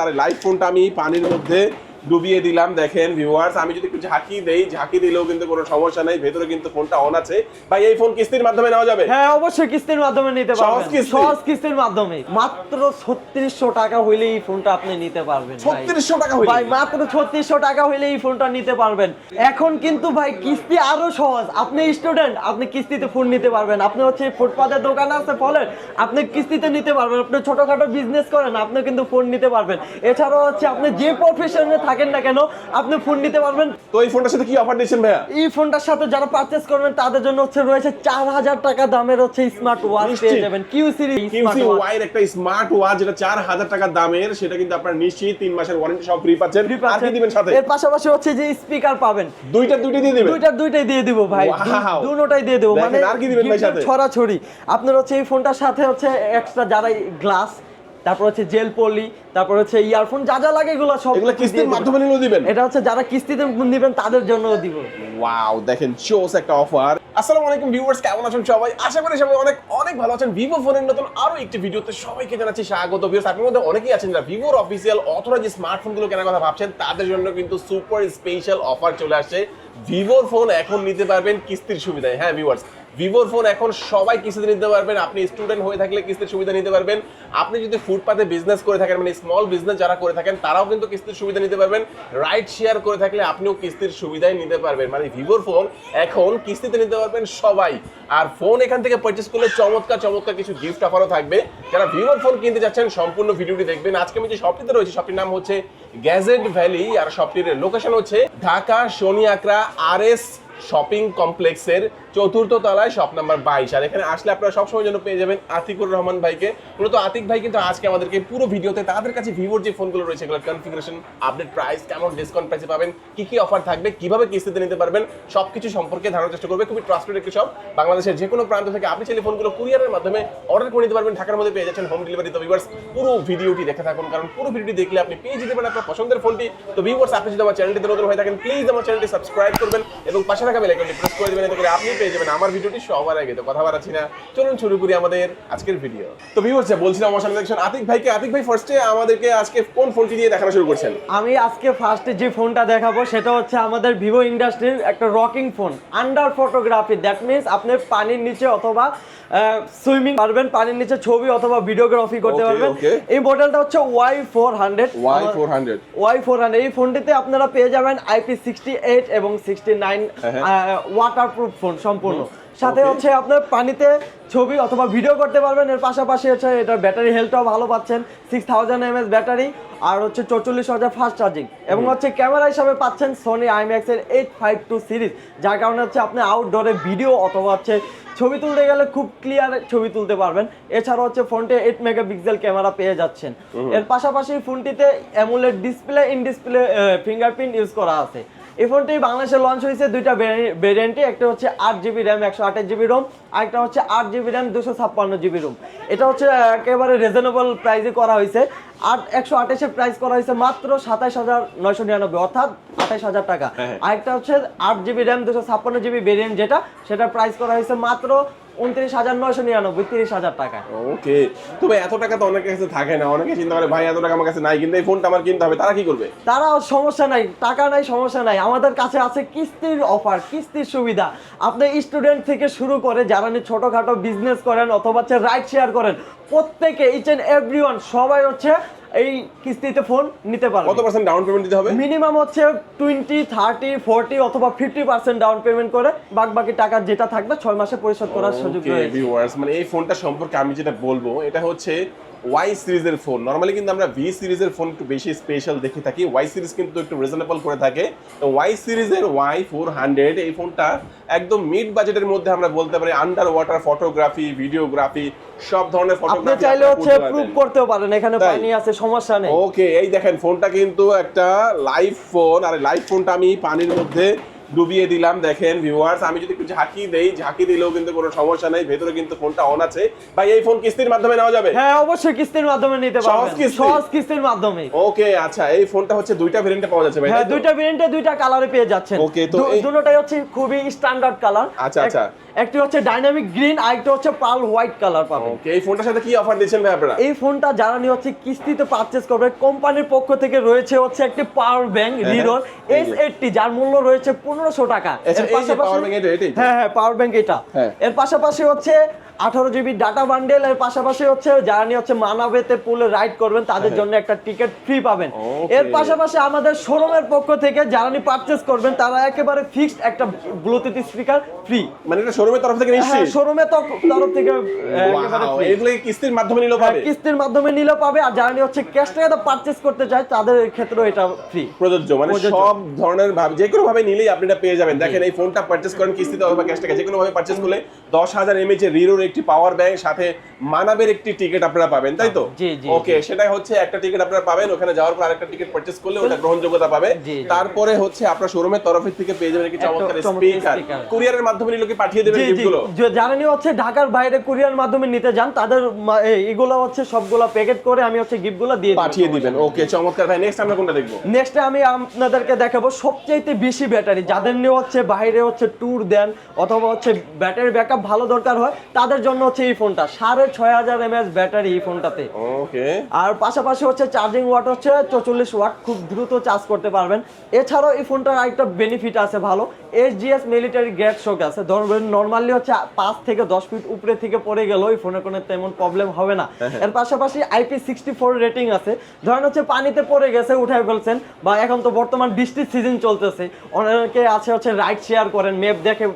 আর live ফোনটা আমি পানির মধ্যে ডুবিয়ে দিলাম দেখেন ভিউয়ার্স আমি যদি একটু ঝাঁকি দেই ঝাঁকি দিলেও কিন্তু কোনো সমস্যা নাই ভেতরে কিন্তু ফোনটা অন আছে। ভাই এই ফোন কিস্তির মাধ্যমে নেওয়া যাবে? হ্যাঁ অবশ্যই কিস্তির মাধ্যমে নিতে পারবেন? সহজ কিস্তির মাধ্যমে। মাত্র ছত্রিশশো টাকা হইলে এই ফোনটা আপনি নিতে পারবেন ভাই। ছত্রিশশো টাকা হইলে? ভাই মাত্র ছত্রিশশো টাকা হইলে এই ফোনটা নিতে পারবেন। এখন কিন্তু ভাই কিস্তি আরও সহজ। আপনি স্টুডেন্ট আপনি কিস্তিতে ফোন নিতে পারবেন। আপনি হচ্ছে ফুটপাতের দোকান আছে ফলের আপনি কিস্তিতে নিতে পারবেন। আপনি ছোটখাটো বিজনেস করেন আপনি কিন্তু ফোন নিতে পারবেন। এছাড়াও হচ্ছে আপনি যে প্রফেশনে থাকেন না কেন আপনি ফোন নিতে পারবেন। তো এই ফোনটার সাথে কি অফার দিচ্ছেন ভাইয়া? এই ফোনটার সাথে যারা পারচেস করবেন তাদের জন্য হচ্ছে রয়েছে চার হাজার টাকা দামের হচ্ছে স্মার্ট ওয়াচ পেয়ে যাবেন। কিউ সিরিজ কিউসি ওয়াই এর একটা স্মার্ট ওয়াচ যেটা চার হাজার টাকা দামের সেটা কিন্তু আপনার নিশ্চিত তিন মাসের ওয়ারেন্টি সব ফ্রি পাচ্ছেন। আর কি দিবেন সাথে? এর পাশাপাশি হচ্ছে যে স্পিকার পাবেন। দুইটা দুইটা দিয়ে দিবেন? দুইটার দুইটাই দিয়ে দিব ভাই! দুটোটাই দিয়ে দেবো। মানে আর কি দিবেন ভাই সাথে? ছড়াছড়ি। আপনার হচ্ছে এই ফোনটার সাথে হচ্ছে এক্সট্রা যারা গ্লাস তারপর হচ্ছে জেল পলি তারপর হচ্ছে ইয়ারফোন যা যা লাগে এগুলো সব এগুলো কিস্তির মাধ্যমে নিলেও দিবেন? এটা হচ্ছে যারা কিস্তিতে নেবেন তাদের জন্যও দিব। ওয়াও দেখেন চোস একটা অফার আসসালামু আলাইকুম ভিউয়ার্স কেমন আছেন সবাই? আশা করি সবাই অনেক অনেক ভালো আছেন। ভিভো ফোনের নতুন আরও একটি ভিডিওতে সবাইকে জানাচ্ছি স্বাগত। ভিউয়ার্স আপনার মধ্যে অনেকেই আছেন যারা ভিভোর অফিসিয়াল অথরাইজ স্মার্টফোনগুলো কেনার কথা ভাবছেন তাদের জন্য কিন্তু সুপার স্পেশাল অফার চলে আসছে। ভিভোর ফোন এখন নিতে পারবেন কিস্তির সুবিধায়। হ্যাঁ ভিউয়ার্স ভিভোর ফোন এখন সবাই কিস্তিতে নিতে পারবেন। আপনি স্টুডেন্ট হয়ে থাকলে কিস্তির সুবিধা নিতে পারবেন। আপনি যদি ফুটপাতে বিজনেস করে থাকেন মানে স্মল বিজনেস যারা করে থাকেন, তারাও কিন্তু কিস্তির সুবিধা নিতে পারবেন। রাইড শেয়ার করে থাকলে আপনিও কিস্তির সুবিধাই নিতে পারবেন। মানে ভিভোর ফোন এখন কিস্তিতে নিতে পারবেন সবাই। আর ফোন এখান থেকে পারচেস করলে চমৎকার চমৎকার কিছু গিফট অফারও থাকবে। যারা ভিভোর ফোন কিনতে যাচ্ছেন, সম্পূর্ণ ভিডিওটি দেখবেন। আজকে আমি যে শপটিতে রয়েছে শপটির নাম হচ্ছে গ্যাজেট ভ্যালি আর শপটির লোকেশন হচ্ছে Dhaka, Shani Akhra R S shopping কমপ্লেক্সের চতুর্থ তলায় শপ নাম্বার বাইশ। আর এখানে আসলে আপনারা সবসময় জন্য পেয়ে যাবেন আতিকুর রহমান ভাইকে। মূলত আতিক ভাই কিন্তু আজকে আমাদেরকে পুরো ভিডিওতে তাদের কাছে ভিভোর যে ফোনগুলো রয়েছে, এগুলোর কনফিগারেশন আপডেট প্রাইস কেমন ডিসকাউন্ট প্রাইসে পাবেন, কি কি অফার থাকবে, কীভাবে কিস্তিতে নিতে পারবেন, সবকিছু সম্পর্কে ধারণার চেষ্টা করবে। খুবই ট্রাস্টেড একটি শপ বাংলাদেশের যে কোনো প্রান্ত থেকে আপনি চাইলে ফোনগুলো কুরিয়ারের মাধ্যমে অর্ডার করে নিতে পারবেন, ঢাকার মধ্যে পেয়ে যাচ্ছেন হোম ডেলিভারি তো ভিউয়ার্স পুরো ভিডিওটি দেখে থাকুন, কারণ পুরো ভিডিওটি দেখলে আপনি পেয়ে যেতে পারেন আপনার পছন্দের ফোনটি তো ভিউয়ার্স আপনি যদি আমার চ্যানেলটিতে নতুন হয়ে থাকেন প্লিজ আমার চ্যানেলটি সাবস্ক্রাইব করবেন এবং পাশে থাকা বেল আইকনটি প্রেস করে দিবেন এতে করে আপনি পেয়ে যাবেন আমার ভিডিওটি সবার আগে। তো কথা বাড়াচ্ছি না চলুন শুরু করি আমাদের আজকের ভিডিও তো ভিউয়ার্স বলছিলাম আমার সামনে দেখছেন আতিক ভাইকে আতিক ভাই ফার্স্টে আমাদেরকে আজকে কোন ফোনটি দিয়ে দেখানো শুরু করছেন? আমি আজকে ফার্স্টে যে ফোনটা দেখাবো সেটা হচ্ছে আমাদের ভিভো ইন্ডাস্ট্রির একটা rocking phone under photography that means আপনি পানির নিচে অথবা সুইমিং পারবেন পানির নিচে ছবি অথবা ভিডিওগ্রাফি করতে পারবেন. এই মডেলটা হচ্ছে Y four hundred Y four hundred Y four hundred এই ফোনটিতে আপনারা পেয়ে যাবেন আইপি সিক্সটি এইট এবং সিক্সটি নাইন হ্যাঁ, ওয়াটার প্রুফ ফোন সম্পূর্ণ। সাথে হচ্ছে আপনার পানিতে ছবি অথবা ভিডিও করতে পারবেন। এর পাশাপাশি হচ্ছে এটার ব্যাটারি হেলথটাও ভালো পাচ্ছেন। সিক্স থাউজেন্ড এমএস ব্যাটারি আর হচ্ছে চৌচল্লিশ হাজার ফাস্ট চার্জিং এবং হচ্ছে ক্যামেরা হিসাবে পাচ্ছেন সোনি আইম্যাক্স এর এইট ফাইভ টু সিরিজ যার কারণে হচ্ছে আপনি আউটডোরে ভিডিও অথবা হচ্ছে ছবি তুলতে গেলে খুব ক্লিয়ার ছবি তুলতে পারবেন। এছাড়া হচ্ছে ফোনটি এইট মেগাপিক্সেল ক্যামেরা পেয়ে যাচ্ছেন। এর পাশাপাশি ফোনটিতে AMOLED display in display fingerprint use করা আছে। এই ফোনটি বাংলাদেশে লঞ্চ হয়েছে দুইটা ভেরিয়েন্টে একটা হচ্ছে আট জিবি র্যাম একশো আঠাশ জিবি রোম আর একটা হচ্ছে আট জিবি র্যাম দুশো ছাপ্পান্ন জিবি রোম এটা হচ্ছে একেবারে রিজনেবল প্রাইসে করা হয়েছে। আট একশো আঠাশের প্রাইস করা হয়েছে মাত্র সাতাইশ হাজার নয়শো নিরানব্বই অর্থাৎ আঠাশ হাজার টাকা। হ্যাঁ। আরেকটা হচ্ছে আট জিবি র্যাম দুশো ছাপ্পান্ন জিবি ভেরিয়েন্ট যেটা সেটা প্রাইস করা হয়েছে মাত্র উনত্রিশ হাজার নয়শো নিরানব্বই তিরিশ হাজার টাকা। ওকে। তবে এত টাকা তো অনেকের কাছে থাকে না। অনেকে চিন্তা করে ভাই এত টাকা আমার কাছে নাই। কিন্তু এই ফোনটা আমার কিনতে হবে। তারা কি করবে? তারা সমস্যা নাই টাকা নাই সমস্যা নাই। আমাদের কাছে আছে কিস্তির অফার কিস্তির সুবিধা। আপনি স্টুডেন্ট থেকে শুরু করে যারা ছোটখাটো বিজনেস করেন অথবা হচ্ছে রাইড শেয়ার করেন প্রত্যেকে ইচ এন্ড এভরি সবাই হচ্ছে এই কিস্তিতে ফোন নিতে পারবে। কত পার্সেন্ট ডাউন পেমেন্ট দিতে হবে? মিনিমাম হচ্ছে টোয়েন্টি থার্টি ফোরটি অথবা ফিফটি পার্সেন্ট ডাউন পেমেন্ট করে। বাদ বাকি টাকা যেটা থাকবে ছয় মাসে পরিশোধ করার সুযোগ রয়েছে। মানে এই ফোনটা সম্পর্কে আমি যেটা বলব এটা হচ্ছে ওয়াই সিরিজের ফোন নর্মালি কিন্তু আমরা ভি সিরিজের ফোন একটু বেশি স্পেশাল দেখে থাকি। ওয়াই সিরিজ কিন্তু একটু রিজনেবল করে থাকে। তো ওয়াই সিরিজের ওয়াই ফোর হান্ড্রেড এই ফোনটা একদম মিড বাজেটের মধ্যে আমরা বলতে পারি আন্ডার ওয়াটার ফটোগ্রাফি ভিডিওগ্রাফি সব ধরনের আপনি ফটোগ্রাফি চাইলে হচ্ছে প্রুভ করতেও পারেন এখানে পানি আছে সমস্যা নেই। ওকে এই দেখেন ফোনটা কিন্তু একটা লাইভ ফোন আর লাইভ ফোনটা আমি পানির মধ্যে ডুবিয়ে দিলাম দেখেন ভিউয়ার্স আমি যদি একটু ঝাঁকি দেই ঝাঁকি দিলেও কিন্তু কোনো সমস্যা নাই ভেতরে কিন্তু ফোনটা অন আছে। ভাই এই ফোন কিস্তির মাধ্যমে নেওয়া যাবে? হ্যাঁ অবশ্যই কিস্তির মাধ্যমে নিতে সহজ পারবেন। কিস্তি? সহজ কিস্তির মাধ্যমে। ওকে আচ্ছা এই ফোনটা হচ্ছে দুইটা ভেরিয়েন্টে পাওয়া যাচ্ছে ভাই হ্যাঁ দুইটা ভেরিয়েন্টে দুইটা কালারে পেয়ে যাচ্ছেন। ওকে তো দুটোটাই হচ্ছে খুবই স্ট্যান্ডার্ড কালার আচ্ছা, আচ্ছা। একটি হচ্ছে ডাইনামিক গ্রিন আর একটা হচ্ছে পাল হোয়াইট কালার পাবেন। ওকে এই ফোনটার সাথে কি অফার দিচ্ছেন ভাই আপনারা? এই ফোনটা যারা নিয়ে হচ্ছে কিস্তিতে পারচেজ করবে কোম্পানির পক্ষ থেকে রয়েছে হচ্ছে একটি পাওয়ার ব্যাংক এই এস এইটটি যার মূল্য রয়েছে পনেরোশো টাকা। হ্যাঁ হ্যাঁ পাওয়ার ব্যাংক এটা। হ্যাঁ। এর পাশাপাশি হচ্ছে আঠারো জিবি ডাটা বান্ডেল এর পাশাপাশি হচ্ছে যারা নিয়ে হচ্ছে মানাবেতে পুলে রাইড করবেন তাদের জন্য একটা টিকিট ফ্রি পাবেন। হ্যাঁ। এর পাশাপাশি আমাদের শোরুমের পক্ষ থেকে যারা নিয়ে পারচেজ করবেন তারা একেবারে ফিক্সড একটা ব্লুটুথ স্পিকার ফ্রি মানে এটা শোরুমের তরফ থেকে হ্যাঁ নিশ্চিত শোরুমে তো তরফ থেকে। এগুলো কিস্তির মাধ্যমে নিলেও হ্যাঁ, পাবে কিস্তির মাধ্যমে নিলেও পাবে আর যারা নিয়ে হচ্ছে ক্যাশ টাকাতে পারচেজ করতে চায় তাদের ক্ষেত্রেও এটা ফ্রি প্রযোজ্য মানে সব ধরনের ভাবে যে কোনো ভাবে নিলেই আপনি এটা পেয়ে যাবেন। দেখেন এই ফোনটা পারচেস করেন কিস্তিতে অথবা ক্যাশ টাকা যে কোনো ভাবে পারচেস করলে দশ হাজার এমএচ এর রিরোর একটি পাওয়ার ব্যাংক সাথে মানাবের একটি টিকিট আপনারা পাবেন তাই তো? ওকে সেটাই হচ্ছে একটা টিকিট আপনারা পাবেন ওখানে যাওয়ার পর আরেকটা টিকিট পারচেস করলে ওটা গ্রহণযোগ্যতা পাবে। তারপরে হচ্ছে আপনার শোরুমের তরফ থেকে পেয়ে যাবেন একটি চমৎকার স্পিকার কুরিয়ারের মাধ্যমে নিলে কি পাঠিয়ে দেবেন গিফটগুলো যে- যারা নিয়ে হচ্ছে ঢাকার বাইরে কুরিয়ার মাধ্যমে নিতে যান তাদের মা- এই- এগুলো হচ্ছে সবগুলো প্যাকেট করে আমি হচ্ছে গিফটগুলো দিয়ে পাঠিয়ে দিবেন। ওকে চমৎকার। ভাই নেক্সট আমরা কোনটা দেখব? নেক্সটে আমি আপনাদেরকে দেখাবো সবচাইতে বেশি ব্যাটারি। যাদের নিয়ে হচ্ছে বাইরে হচ্ছে ট্যুর দেন অথবা হচ্ছে ব্যাটারি ব্যাকআপ ভালো দরকার হয় তাদের জন্য হচ্ছে এই ফোনটা। সাড়ে ছয় হাজার এমএএচ ব্যাটারি এই ফোনটাতে। ওকে আর পাশাপাশি হচ্ছে চার্জিং ওয়াট হচ্ছে চৌচল্লিশ ওয়াট খুব দ্রুত চার্জ করতে পারবেন। এছাড়াও এই ফোনটার আরেকটা বেনিফিট আছে ভালো। এসজিএস মিলিটারি গ্রেড শোক আছে। ধরবেন নর্মালি হচ্ছে পাঁচ থেকে দশ ফিট উপরে থেকে পড়ে গেল এই ফোনের কোনো তেমন প্রবলেম হবে না। এর পাশাপাশি আইপি সিক্সটি ফোর রেটিং আছে। ধরেন হচ্ছে পানিতে পড়ে গেছে উঠাই ফেলছেন বা এখন তো বর্তমান বৃষ্টির সিজন চলতেছে। অনেকে আছে হচ্ছে রাইড শেয়ার করেন মেপ দেখে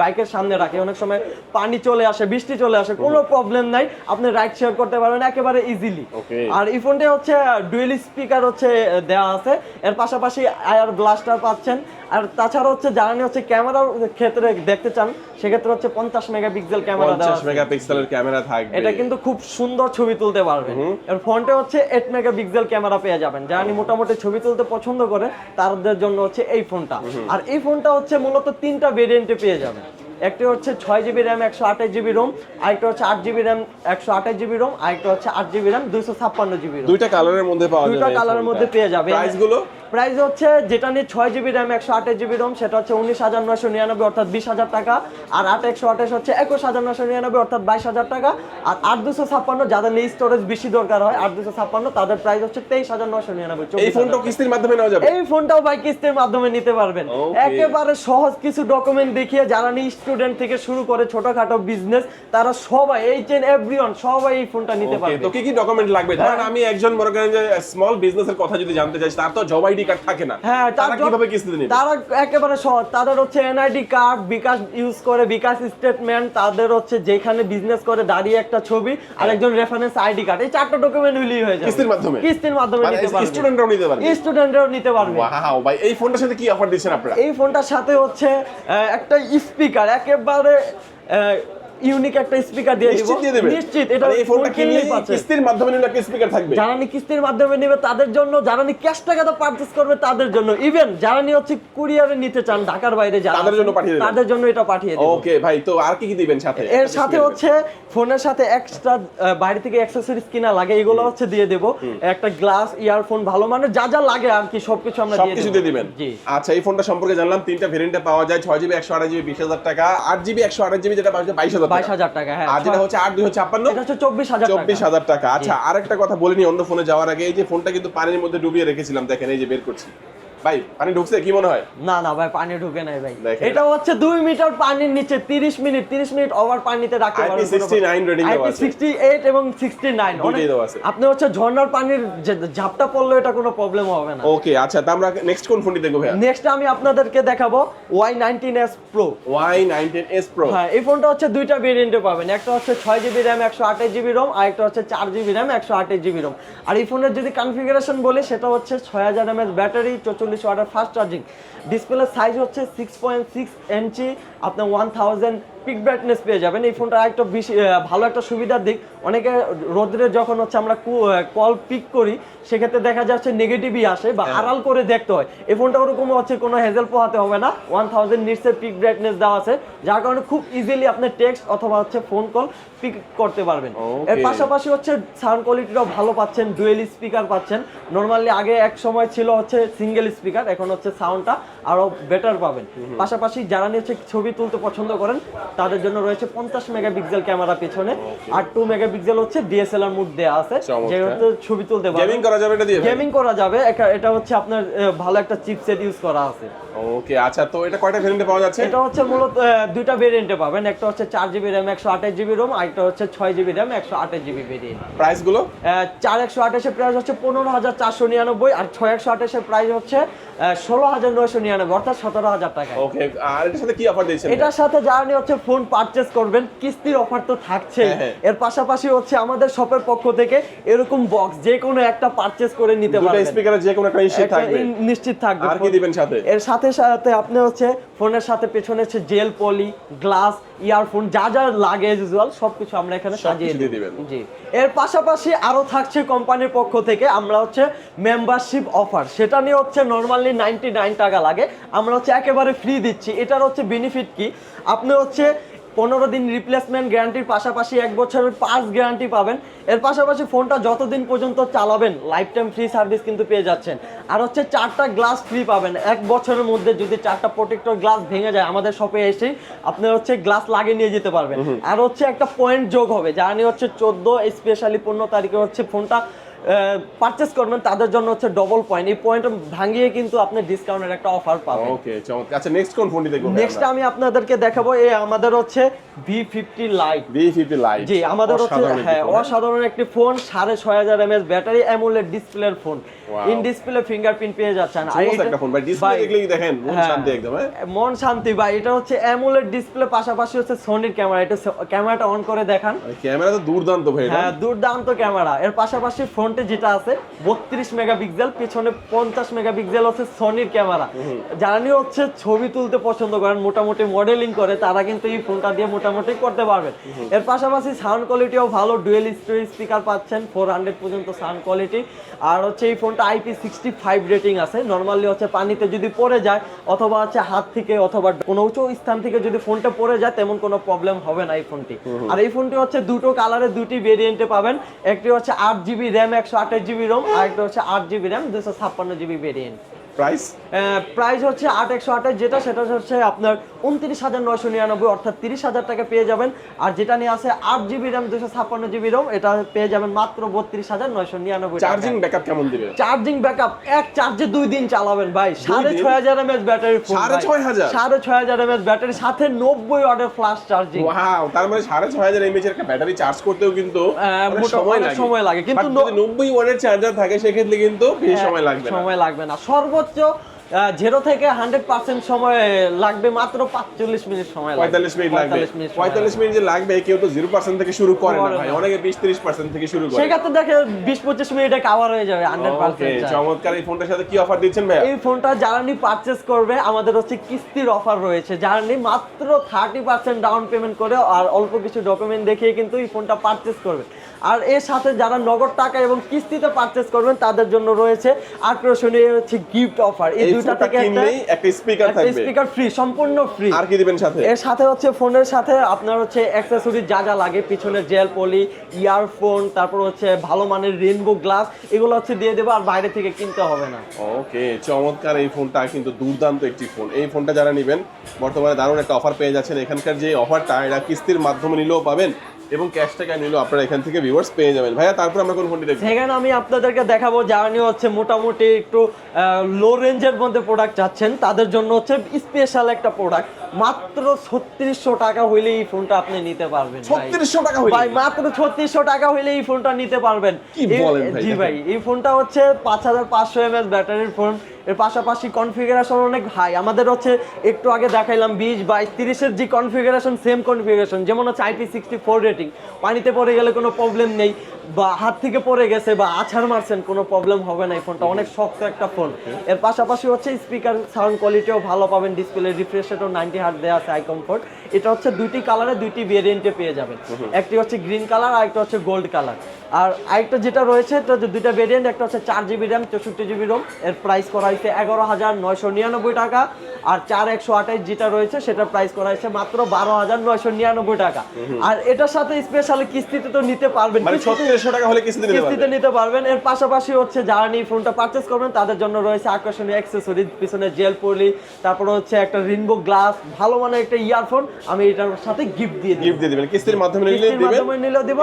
বাইকের সামনে রাখে। অনেক সময় পানি চলে আসে বৃষ্টি চলে আসে কোনো প্রবলেম নাই। আপনি রাইড শেয়ার করতে পারবেন একেবারে ইজিলি আর এই ফোনটা হচ্ছে ডুয়েল স্পিকার হচ্ছে দেওয়া আছে। এর পাশাপাশি আয়ার ব্লাস্টার পাচ্ছেন। আর তাছাড়া হচ্ছে জ্বালানি হচ্ছে ক্যামেরার ক্ষেত্রে দেখতে চান সেক্ষেত্রে হচ্ছে পঞ্চাশ মেগাপিক্সেল ক্যামেরা পঞ্চাশ। মেগাপিক্সেলের ক্যামেরা থাকবে। এটা কিন্তু খুব সুন্দর ছবি তুলতে পারবে। এর ফোনটা হচ্ছে এইট মেগাপিক্সেল ক্যামেরা পেয়ে যাবেন। যারা মোটামুটি ছবি তুলতে পছন্দ করে তাদের জন্য হচ্ছে এই ফোনটা। আর এই ফোনটা হচ্ছে মূলত তিনটা ভেরিয়েন্টে পেয়ে যাবেন। একটি হচ্ছে ছয় জিবি র্যাম একশো আঠাশ জিবি রোম আরেকটা হচ্ছে আট জিবি র্যাম একশো আঠাশ জিবি রোম আরেকটা হচ্ছে আট জিবি র্যাম দুইশো ছাপ্পান্ন জিবি দুইটা কালারের মধ্যে পাওয়া যাবে দুইটা কালারের মধ্যে পেয়ে যাবে। প্রাইসগুলো? প্রাইস হচ্ছে যেটা নিয়ে ছয় জিবি র্যাম একশো আঠাশ জিবি রোম সেটা হচ্ছে উনিশ হাজার নয়শো নিরানব্বই অর্থাৎ বিশ হাজার টাকা। আর আট একশো আঠাশ হচ্ছে একুশ হাজার নয়শো নিরানব্বই অর্থাৎ বাইশ হাজার টাকা। আর আট দুশো ছাপ্পান্ন যাদের নিয়ে স্টোরেজ বেশি দরকার হয় আট দুশো ছাপ্পান্ন তাদের প্রাইস হচ্ছে তেইশ হাজার নয়শো নিরানব্বই। এই ফোনটাও কিস্তির মাধ্যমে নেওয়া যাবে? এই ফোনটাও ভাই কিস্তির মাধ্যমে নিতে পারবেন। একেবারে সহজ কিছু ডকুমেন্ট দেখিয়ে যারা নিয়ে স্টুডেন্ট থেকে শুরু করে ছোটখাটো বিজনেস তারা সবাই এইচ এন এভরিওয়ান সবাই এই ফোনটা নিতে পারবে। তো কি কি ডকুমেন্ট লাগবে? ধরেন আমি একজন মনে করেন যে স্মল বিজনেসের কথা যদি জানতে চাই তার তো জব আইডি কার্ড থাকে না। হ্যাঁ তারা কীভাবে কিস্তিতে নেবে? তারা একেবারে সহজ। তাদের হচ্ছে এনআইডি কার্ড বিকাশ ইউজ করে বিকাশ স্টেটমেন্ট তাদের হচ্ছে যেখানে বিজনেস করে দাঁড়িয়ে একটা ছবি আর একজন রেফারেন্স আইডি কার্ড এই চারটা ডকুমেন্ট হইলেই হয়ে যাবে। কিস্তির মাধ্যমে? কিস্তির মাধ্যমে মানে নিতে পারবে। স্টুডেন্টরাও নিতে পারবে। স্টুডেন্টরাও নিতে পারবে। ওয়াও ভাই এই ফোনটার সাথে কি অফার দিচ্ছেন আপনারা? এই ফোনটার সাথে হচ্ছে একটা স্পিকার একেবারে ইউনিক একটা স্পিকার দিয়ে দিব। নিশ্চিত এটা মানে এই ফোনটা কিনলে কিস্তির মাধ্যমে নিলে একটা স্পিকার থাকবে। যারা নি কিস্তির মাধ্যমে নেবে তাদের জন্য যারা নি ক্যাশ টাকাতে পারচেস করবে তাদের জন্য। ইভেন যারা নি হচ্ছে কুরিয়ারে নিতে চান ঢাকার বাইরে যারা তাদের জন্য পাঠিয়ে। তাদের জন্য এটা পাঠিয়ে দেব। ওকে ভাই তো আর কি কি দিবেন সাথে? এর সাথে হচ্ছে ফোনের সাথে এক্সট্রা বাইরে থেকে অ্যাক্সেসরিজ কিনা লাগে এগুলো হচ্ছে দিয়ে দেব। একটা গ্লাস ইয়ারফোন ভালো মানের যা যা লাগে আর কি সবকিছু আমরা দিয়ে সবকিছু দিয়ে দিবেন। জি। আচ্ছা এই ফোনটা সম্পর্কে জানলাম তিনটা ভেরিয়েন্টে পাওয়া যায় ছয় জিবি একশো আঠাশ জিবি বিশ হাজার টাকা। আট জিবি একশো আঠাশ জিবি যেটা পাওয়া যায় বাইশ টাকা হ্যাঁ আর যেটা হচ্ছে এটা হচ্ছে টাকা। আচ্ছা আরেকটা কথা বলিনি অন্য ফোনে যাওয়ার আগে এই যে ফোনটা কিন্তু পানির মধ্যে ডুবিয়ে রেখেছিলাম দেখেন এই যে বের করছি। ভাই পানি ঢুকছে কি মনে হয়? না না ভাই পানি ঢুকে নাই ভাই। এটা হচ্ছে দুই মিটার পানির নিচে 30 মিনিট 30 মিনিট ওভার পানিতে রাখতে পারবেন 69 রেটিং দেওয়া আছে। 68 এবং 69 অনেক আপনি হচ্ছে ঝর্ণার পানির ঝাপটা পড়লে এটা কোনো প্রবলেম হবে না। ওকে আচ্ছা তো আমরা নেক্সট কোন ফোনটি দেখব ভাই নেক্সট আমি আপনাদেরকে দেখাবো Y nineteen S Y19s Pro Y19s Pro হ্যাঁ এই ফোনটা হচ্ছে দুইটা ভেরিয়েন্টে পাবেন। একটা হচ্ছে ছয় জিবি র্যাম একশো RAM জিবি ROM আর একটা হচ্ছে চার জিবি র্যাম একশো RAM জিবি ROM আর এই ফোনের যদি কনফিগারেশন বলি সেটা হচ্ছে ছয় 6000 mAh ব্যাটারি 44 চব্বিশ water fast charging. Display size হচ্ছে সিক্স পয়েন্ট সিক্স ইঞ্চি আপনার ওয়ান থাউজেন্ড পিক ব্রাইটনেস পেয়ে যাবেন। এই ফোনটা একটা বেশি ভালো একটা সুবিধার দিক অনেকে রোদ্রে যখন হচ্ছে আমরা কল পিক করি সেক্ষেত্রে দেখা যাচ্ছে নেগেটিভই আসে বা আড়াল করে দেখতে হয়। এই ফোনটা ওরকম হচ্ছে কোনো হেজেল পোহাতে হবে না। ওয়ান থাউজেন্ড নিটসের পিক ব্রাইটনেস দেওয়া আছে যার কারণে খুব ইজিলি আপনি টেক্সট অথবা হচ্ছে ফোন কল পিক করতে পারবেন। এর পাশাপাশি হচ্ছে সাউন্ড কোয়ালিটিটাও ভালো পাচ্ছেন ডুয়েল স্পিকার পাচ্ছেন। নর্মালি আগে এক সময় ছিল হচ্ছে সিঙ্গেল স্পিকার এখন হচ্ছে সাউন্ডটা আরও বেটার পাবেন। পাশাপাশি যারা নিয়ে ছবি তুলতে পছন্দ করেন তাদের জন্য রয়েছে পঞ্চাশ মেগাপিক্সেল ক্যামেরা পেছনে আর টু মেগাপিক্সেল হচ্ছে ডিএসএলআর মুড দেওয়া আছে যেহেতু ছবি তুলতে পারবেন। গেমিং করা যাবে এটা দিয়ে গেমিং করা যাবে এটা হচ্ছে আপনার ভালো একটা চিপসেট ইউজ করা আছে। ওকে আচ্ছা তো এটা কয়টা ভেরিয়েন্টে পাওয়া যাচ্ছে? এটা হচ্ছে মূলত দুইটা ভেরিয়েন্টে পাবেন। একটা হচ্ছে চার জিবি র্যাম একশো আঠাশ জিবি রোম আর একটা হচ্ছে ছয় জিবি র্যাম একশো আঠাশ জিবি ভেরিয়েন্ট প্রাইসগুলো? আঠাশের প্রাইস হচ্ছে পনেরো হাজার চারশো নিরানব্বই আর ছয় একশো আঠাশের প্রাইস হচ্ছে ষোলো হাজার নয়শো নিরানব্বই অর্থাৎ সতেরো হাজার টাকা। ওকে আর এটার সাথে কি অফার দিয়েছেন? এটার সাথে যারা হচ্ছে ফোন পারচেস করবেন কিস্তির অফার তো থাকছে হ্যাঁ, হ্যাঁ। এর পাশাপাশি হচ্ছে আমাদের শপের পক্ষ থেকে এরকম বক্স যে কোনো একটা পারচেস করে নিতে দুটো পারবেন। স্পিকারে যে কোনো একটা নিশ্চিত থাকবে। নিশ্চিত থাকবে। আর কি দিবেন সাথে? এর সাথে সাথে সাথে আপনি হচ্ছে ফোনের সাথে পেছনে হচ্ছে জেল পলি গ্লাস ইয়ারফোন যা যা লাগে ইউজুয়াল সবকিছু আমরা এখানে সাজিয়ে দিয়ে দেবেন দিবেন। জি। এর পাশাপাশি আরও থাকছে কোম্পানির পক্ষ থেকে আমরা হচ্ছে মেম্বারশিপ অফার সেটা নিয়ে হচ্ছে নর্মালি নাইনটি নাইন টাকা লাগে। আমরা হচ্ছে একেবারে ফ্রি দিচ্ছি। এটার হচ্ছে বেনিফিট কি? আপনি হচ্ছে পনেরো দিন রিপ্লেসমেন্ট গ্যারান্টির পাশাপাশি এক বছরের পাঁচ গ্যারান্টি পাবেন। এর পাশাপাশি ফোনটা যতদিন পর্যন্ত চালাবেন লাইফ টাইম ফ্রি সার্ভিস কিন্তু পেয়ে যাচ্ছেন। আর হচ্ছে চারটা গ্লাস ফ্রি পাবেন। এক বছরের মধ্যে যদি চারটা প্রোটেক্টর গ্লাস ভেঙে যায় আমাদের শপে এসেই আপনি হচ্ছে গ্লাস লাগিয়ে নিয়ে যেতে পারবেন। আর হচ্ছে একটা পয়েন্ট যোগ হবে নিয়ে হচ্ছে চোদ্দ স্পেশালি পনেরো তারিখে হচ্ছে ফোনটা পারচেস করবেন তাদের জন্য হচ্ছে ডবল পয়েন্ট এই পয়েন্ট ভাঙিয়ে কিন্তু আপনি ডিসকাউন্টের একটা অফার পাবেন। ওকে চমৎকার। আচ্ছা নেক্সট কোন ফোনটি দেখব নেক্সট আমি আপনাদেরকে দেখাবো এই আমাদের হচ্ছে V fifty lite B fifty lite G আমাদের হচ্ছে হ্যাঁ অসাধারণ একটি ফোন সাড়ে ছয় হাজার এমএস ব্যাটারি অ্যামুলেট ডিসপ্লের ফোন. ইন ডিসপ্লে ফিঙ্গারপ্রিন্ট পেয়ে যাচ্ছেন। আর একটা ফোন ভাই ডিসপ্লে দেখলেই দেখেন? মন হ্যাঁ, শান্তি একদম হ্যাঁ? মন শান্তি ভাই এটা হচ্ছে অ্যামুলেট ডিসপ্লে পাশাপাশি হচ্ছে সোনির ক্যামেরা এটা ক্যামেরাটা অন করে দেখান। ক্যামেরা তো দুর্দান্ত ভাই এটা। হ্যাঁ দুর্দান্ত ক্যামেরা এর পাশাপাশি ফ্রন্টে যেটা আছে বত্রিশ মেগাপিক্সেল পিছনে পঞ্চাশ মেগাপিক্সেল হচ্ছে সনির ক্যামেরা যারা নিয়ে হচ্ছে ছবি তুলতে পছন্দ করেন মোটামুটি মডেলিং করে তারা কিন্তু এই ফোনটা দিয়ে মোটামুটি করতে পারবেন। এর পাশাপাশি সাউন্ড কোয়ালিটিও ভালো ডুয়েল স্টোরি স্পিকার পাচ্ছেন ফোর হান্ড্রেড পর্যন্ত সাউন্ড কোয়ালিটি আর হচ্ছে এই ফোনটা আইপি সিক্সটি ফাইভ রেটিং আছে। নর্মালি হচ্ছে পানিতে যদি পড়ে যায় অথবা হচ্ছে হাত থেকে অথবা কোনো উঁচু স্থান থেকে যদি ফোনটা পড়ে যায় তেমন কোনো প্রবলেম হবে না এই ফোনটি। আর এই ফোনটি হচ্ছে দুটো কালারে দুটি ভেরিয়েন্টে পাবেন। একটি হচ্ছে আট জিবি র্যাম একশো আঠাশ জিবি রোম আর একটা হচ্ছে আট জিবি র্যাম দুশো ছাপ্পান্ন জিবি ভেরিয়েন্ট প্রাইস প্রাইস হচ্ছে আট একশো আঠাশ যেটা সেটা হচ্ছে আপনার উনত্রিশ হাজার নয়শো নিরানব্বই অর্থাৎ তিরিশ হাজার টাকা পেয়ে যাবেন। আর যেটা নিয়ে আছে আট জিবি র্যাম দুশো ছাপ্পান্ন জিবি রোম এটা পেয়ে যাবেন মাত্র বত্রিশ হাজার নয়শো নিরানব্বই চার্জিং ব্যাকআপ কেমন দিবে? চার্জিং ব্যাকআপ এক চার্জে দুই দিন চালাবেন ভাই। সাড়ে ছয় হাজার এমএস ব্যাটারি সাড়ে ছয় হাজার? সাড়ে ছয় হাজার এমএস ব্যাটারি সাথে নব্বই ওয়াটের ফ্লাশ চার্জিং ওয়াও তার মানে সাড়ে ছয় হাজার এমএচ একটা ব্যাটারি চার্জ করতেও কিন্তু সময় লাগে। সময় লাগে, কিন্তু নব্বই ওয়াটের চার্জার থাকে সেক্ষেত্রে কিন্তু বেশি সময় লাগবে সময় লাগবে না। সর্বোচ্চ জিরো থেকে হান্ড্রেড পার্সেন্ট সময় লাগবে মাত্র পাঁচচল্লিশ মিনিট সময় পঁয়তাল্লিশ মিনিট লাগবে। 45 মিনিট পঁয়তাল্লিশ। মিনিট যে লাগবে কেউ তো জিরো পার্সেন্ট থেকে শুরু করে না ভাই। অনেকে বিশ ত্রিশ পার্সেন্ট থেকে শুরু করে। সেক্ষেত্রে দেখে বিশ পঁচিশ মিনিটে কাভার হয়ে যাবে হান্ড্রেড পার্সেন্ট চমৎকার। এই ফোনটার সাথে কি অফার দিচ্ছেন ভাই এই ফোনটা যারা নি পারচেস করবে। আমাদের হচ্ছে কিস্তির অফার রয়েছে। যারা নি মাত্র থার্টি পার্সেন্ট ডাউন পেমেন্ট করে আর অল্প কিছু ডকুমেন্ট দেখিয়ে কিন্তু এই ফোনটা পারচেস করবে। আর এর সাথে যারা নগদ টাকা এবং কিস্তিতে পারচেস করবেন তাদের জন্য রয়েছে আকর্ষণীয় হচ্ছে গিফট অফার এই ফোনটা থেকে একটা স্পিকার থাকবে। স্পিকার ফ্রি সম্পূর্ণ ফ্রি আর কি দিবেন সাথে? এর সাথে হচ্ছে ফোনের সাথে আপনার হচ্ছে অ্যাক্সেসরি যা যা লাগে পিছনে জেল পলি ইয়ারফোন তারপর হচ্ছে ভালো মানের রেনবো গ্লাস এগুলো হচ্ছে দিয়ে দেবো আর বাইরে থেকে কিনতে হবে না। ওকে চমৎকার এই ফোনটা কিন্তু দুর্দান্ত একটি ফোন। এই ফোনটা যারা নেবেন বর্তমানে দারুণ একটা অফার পেয়ে যাচ্ছেন। এখানকার যে অফারটা এটা কিস্তির মাধ্যমে নিলেও পাবেন। এবং ক্যাশ টাকা নিলেও আপনারা এখান থেকে ভিউয়ার্স পেয়ে যাবেন। ভাইয়া তারপর আমরা কোন ফোনটি দেখব? সেখানে আমি আপনাদেরকে দেখাবো যারা নিয়ে হচ্ছে মোটামুটি একটু লো রেঞ্জের মধ্যে প্রোডাক্ট চাচ্ছেন। তাদের জন্য হচ্ছে স্পেশাল একটা প্রোডাক্ট মাত্র ছত্রিশশো টাকা হইলে এই ফোনটা আপনি নিতে পারবেন ভাই। ছত্রিশশো টাকা হইলে? ভাই মাত্র ছত্রিশশো টাকা হইলে এই ফোনটা নিতে পারবেন। কি বলেন ভাই, জি ভাই এই ফোনটা হচ্ছে পাঁচ হাজার পাঁচশো এমএস ব্যাটারির ফোন এর পাশাপাশি কনফিগারেশন অনেক হাই আমাদের হচ্ছে একটু আগে দেখাইলাম বিশ বাইশ তিরিশের যে কনফিগারেশন সেম কনফিগারেশন যেমন হচ্ছে আইপি সিক্সটি ফোর রেটিং পানিতে পড়ে গেলে কোনো প্রবলেম নেই বা হাত থেকে পড়ে গেছে বা আছাড় মারছেন কোনো প্রবলেম হবে না এই ফোনটা অনেক শক্ত একটা ফোন এর পাশাপাশি হচ্ছে স্পিকার সাউন্ড কোয়ালিটিও ভালো পাবেন ডিসপ্লে রিফ্রেশ রেটও নাইনটি হার্ট দেওয়া আছে আই কমফোর্ট এটা হচ্ছে দুইটি কালারে দুইটি ভেরিয়েন্টে পেয়ে যাবেন। একটি হচ্ছে গ্রিন কালার আর একটা হচ্ছে গোল্ড কালার আর আরেকটা যেটা রয়েছে এটা হচ্ছে দুইটা ভেরিয়েন্ট একটা হচ্ছে চার জিবি র্যাম চৌষট্টি জিবি রোম এর প্রাইস করা হয়েছে এগারো হাজার নয়শো নিরানব্বই টাকা। আর চার একশো আঠাইশ যেটা রয়েছে সেটার প্রাইস করা হয়েছে মাত্র বারো হাজার নয়শো নিরানব্বই টাকা। আর এটার সাথে স্পেশালি কিস্তিতে তো নিতে পারবেন। মানে টাকা হলে কিস্তিতে নিতে কিস্তিতে পারবেন। নিতে পারবেন। এর পাশাপাশি হচ্ছে যারা নিয়ে ফোনটা পারচেস করবেন তাদের জন্য রয়েছে আকর্ষণীয় অ্যাক্সেসরি পিছনে জেল পলি তারপরে হচ্ছে একটা রিনবো গ্লাস ভালো মানের একটা ইয়ারফোন আমি এটার সাথে গিফট দিয়ে গিফট দিয়ে দিবেন। কিস্তির মাধ্যমে নিলে দিবেন। মাধ্যমে নিলেও দিব।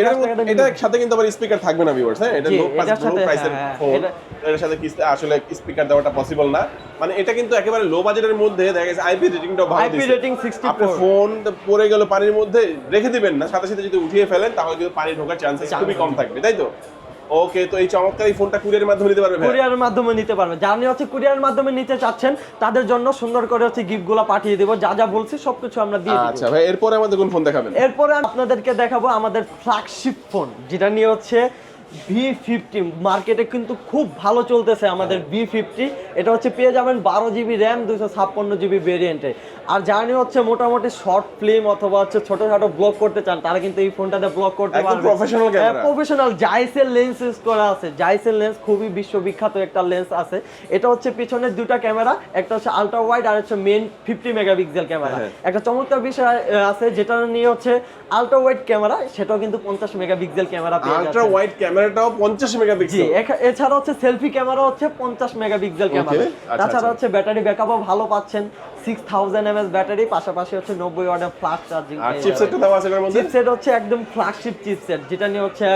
এটা দিব। সাথে কিন্তু আবার স্পিকার থাকবে না ভিউয়ার্স হ্যাঁ? এটা লো এটার সাথে, প্রাইসের হ্যাঁ, ফোন এর সাথে কিস্তি আসলে স্পিকার দেওয়াটা পসিবল না। মানে এটা কিন্তু একেবারে লো বাজেটের মধ্যে দেখা গেছে আইপি রেটিংটাও ভালো IP দিচ্ছে। rating 64 আপনি ফোন পড়ে গেল পানির মধ্যে রেখে দিবেন না সাথে সাথে যদি উঠিয়ে ফেলেন তাহলে কিন্তু পানি ঢোকার চান্সেস Chance খুবই কম থাকবে তাই তো? ওকে তো এই চমৎকার এই ফোনটা কুরিয়ারের মাধ্যমে নিতে পারবে কুরিয়ারের মাধ্যমে নিতে পারবে। যারা নিয়ে হচ্ছে কুরিয়ারের মাধ্যমে নিতে চাচ্ছেন তাদের জন্য সুন্দর করে হচ্ছে গিফটগুলো পাঠিয়ে দেবো। যা যা বলছি সবকিছু আমরা দিয়ে দেব। আচ্ছা ভাই এরপরে আমাদের কোন ফোন দেখাবেন? এরপরে আপনাদেরকে দেখাবো আমাদের ফ্ল্যাগশিপ ফোন যেটা নিয়ে হচ্ছে ভি ফিফটি মার্কেটে কিন্তু খুব ভালো চলতেছে আমাদের ভি ফিফটি এটা হচ্ছে পেয়ে যাবেন বারো জিবি র্যাম দুশো ছাপ্পান্ন জিবি ভেরিয়েন্টে আর জানি হচ্ছে মোটামুটি শর্ট ফিল্ম অথবা হচ্ছে ছোটখাটো ব্লগ করতে চান তারা কিন্তু এই ফোনটাতে ব্লগ করতে পারবে। প্রফেশনাল জাইসের লেন্স ইউজ করা আছে। জাইসের লেন্স খুবই বিশ্ববিখ্যাত একটা লেন্স আছে। এটা হচ্ছে পিছনের দুটা ক্যামেরা একটা হচ্ছে আলট্রা ওয়াইড আর হচ্ছে মেন ফিফটি মেগাপিক্সেল ক্যামেরা হ্যাঁ। একটা চমৎকার বিষয় আছে যেটা নিয়ে হচ্ছে আলট্রা ওয়াইড ক্যামেরা সেটাও কিন্তু পঞ্চাশ মেগাপিক্সেল ক্যামেরা আলট্রা ওয়াইড ক্যামেরাটাও 50 মেগাপিক্সেল। জি এছাড়া হচ্ছে সেলফি ক্যামেরা হচ্ছে পঞ্চাশ মেগাপিক্সেল ক্যামেরা। আচ্ছা, তাছাড়া আচ্ছা। হচ্ছে ব্যাটারি ব্যাকআপও ভালো পাচ্ছেন। সিক্স থাউজেন্ড এমএস ব্যাটারি পাশাপাশি হচ্ছে নব্বই ওয়াটের ফ্ল্যাশ চার্জিং আর চিপসেটটা দেওয়া আছে এর মধ্যে? চিপসেট হচ্ছে একদম ফ্ল্যাগশিপ চিপসেট যেটা নিয়ে হচ্ছে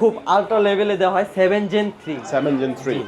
খুব আল্ট্রা লেভেলে দেওয়া হয় seven gen three 7 gen 3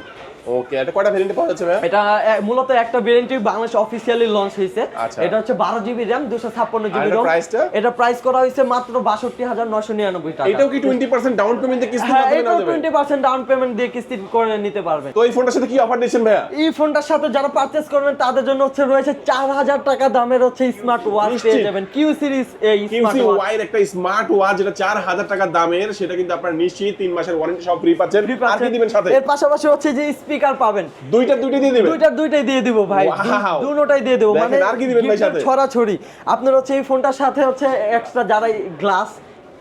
okay এটা কয়টা ভেরিয়েন্টে পাওয়া যাচ্ছে ভাই এটা মূলত একটা ভেরিয়েন্টই বাংলাদেশ অফিসিয়ালি লঞ্চ হয়েছে। আচ্ছা। এটা হচ্ছে বারো জিবি র্যাম দুশো জিবি এটার এটা প্রাইস করা হয়েছে মাত্র বাষট্টি হাজার নশো নিরানব্বই টাকা। এটাও কি 20% ডাউন পেমেন্টে কিস্তির হ্যাঁ মাধ্যমে এটাও নেওয়া যাবে ডাউন পেমেন্ট দিয়ে কিস্তি করে নিতে পারবেন। তো এই ফোনটার সাথে কি অফার দিচ্ছেন ভাইয়া? এই ফোনটার সাথে যারা করবেন তাদের জন্য হচ্ছে রয়েছে চার হাজার টাকা দামের হচ্ছে স্মার্ট ওয়াচ নিশ্চিত। পেয়ে যাবেন। কিউ সিরিজ এই স্মার্ট ওয়াচ ওয়াই এর একটা স্মার্ট ওয়াচ যেটা 4000 টাকা দামের সেটা কিন্তু আপনার নিশ্চিত 3 মাসের ওয়ারেন্টি সব ফ্রি পাচ্ছেন। আর কি দিবেন সাথে? এর পাশাপাশি হচ্ছে যে স্পিকার পাবেন। দুইটা দুইটা দিয়ে দিবেন? দুইটার দুইটাই দিয়ে দিব ভাই। দুটোটাই দিয়ে দেবো। মানে আর কি দিবেন ভাই সাথে? ছড়াছড়ি। আপনার হচ্ছে এই ফোনটার সাথে হচ্ছে এক্সট্রা যারা গ্লাস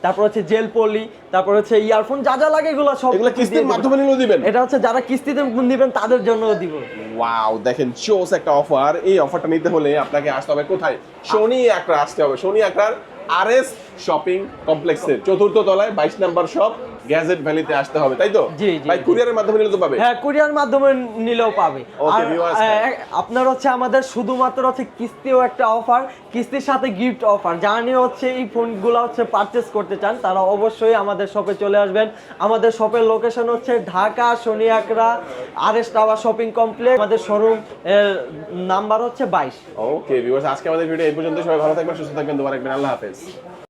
তারপর হচ্ছে জেল পলি তারপর হচ্ছে ইয়ারফোন যা যা লাগে এগুলো সব এগুলো কিস্তির। মাধ্যমে নিলেও দিবেন? এটা হচ্ছে যারা কিস্তিতে নিবেন তাদের জন্য দিব। ওয়াও দেখেন চোস একটা অফার এই অফারটা নিতে হলে আপনাকে আসতে হবে কোথায়? শনি একরা আসতে হবে। শনি একরার আর এস শপিং কমপ্লেক্সের চতুর্থ তলায় বাইশ নাম্বার শপ গ্যাজেট ভ্যালিতে আসতে হবে তাই তো? জি, ভাই কুরিয়ারের মাধ্যমে নিলে তো পাবে। হ্যাঁ কুরিয়ার মাধ্যমে নিলেও পাবে। আর আপনার হচ্ছে আমাদের শুধুমাত্র হচ্ছে কিস্তিও একটা অফার কিস্তির সাথে গিফট অফার নিয়ে হচ্ছে এই ফোনগুলো হচ্ছে করতে চান তারা অবশ্যই আমাদের শপে চলে আসবেন। আমাদের শপের লোকেশন হচ্ছে Dhaka Shonirakhra R S tower shopping complex আমাদের শোরুম এর নাম্বার হচ্ছে বাইশ। ওকে ভিউয়ার্স আজকে আমাদের ভিডিও এই পর্যন্ত সবাই ভালো থাকবেন সুস্থ থাকবেন আল্লাহ হাফেজ।